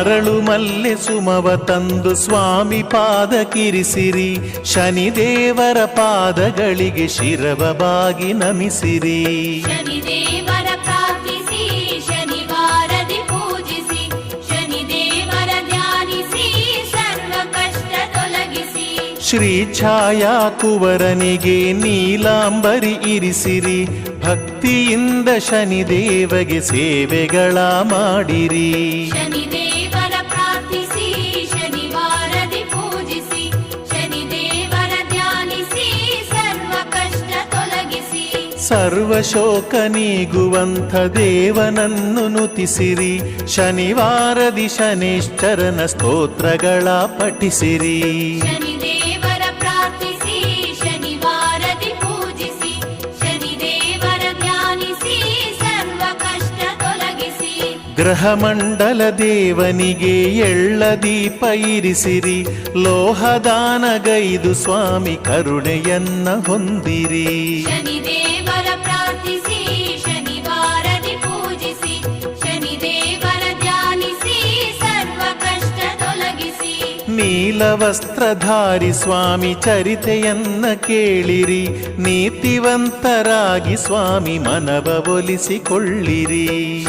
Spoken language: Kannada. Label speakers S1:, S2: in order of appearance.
S1: ಅರಳು ಮಲ್ಲೆ ಸುಮವ ತಂದು ಸ್ವಾಮಿ ಪಾದ ಕಿರಿಸಿರಿ. ಶನಿದೇವರ ಪಾದಗಳಿಗೆ ಶಿರವ ಬಾಗಿ ನಮಿಸಿರಿ. ಶ್ರೀ ಛಾಯಾ ಕುವರನಿಗೆ ನೀಲಾಂಬರಿ ಇರಿಸಿರಿ. ಭಕ್ತಿಯಿಂದ ಶನಿದೇವಗೆ ಸೇವೆಗಳ ಮಾಡಿರಿ.
S2: ತೊಲಗಿಸಿ
S1: ಸರ್ವ ಶೋಕ ನೀಗುವಂಥ ದೇವನನ್ನು ನುತಿಸಿರಿ. ಶನಿವಾರದಿ ಶನೇಶ್ವರನ ಸ್ತೋತ್ರಗಳ ಪಠಿಸಿರಿ. ಗ್ರಹಮಂಡಲ ದೇವನಿಗೆ ಎಳ್ಳ ದೀಪ ಇರಿಸಿರಿ. ಲೋಹದಾನಗೈದು ಸ್ವಾಮಿ ಕರುಣೆಯನ್ನ ಹೊಂದಿರಿ. ನೀಲವಸ್ತ್ರಧಾರಿ ಸ್ವಾಮಿ ಚರಿತೆಯನ್ನ ಕೇಳಿರಿ. ನೀತಿವಂತರಾಗಿ ಸ್ವಾಮಿ ಮನವ ಒಲಿಸಿಕೊಳ್ಳಿರಿ.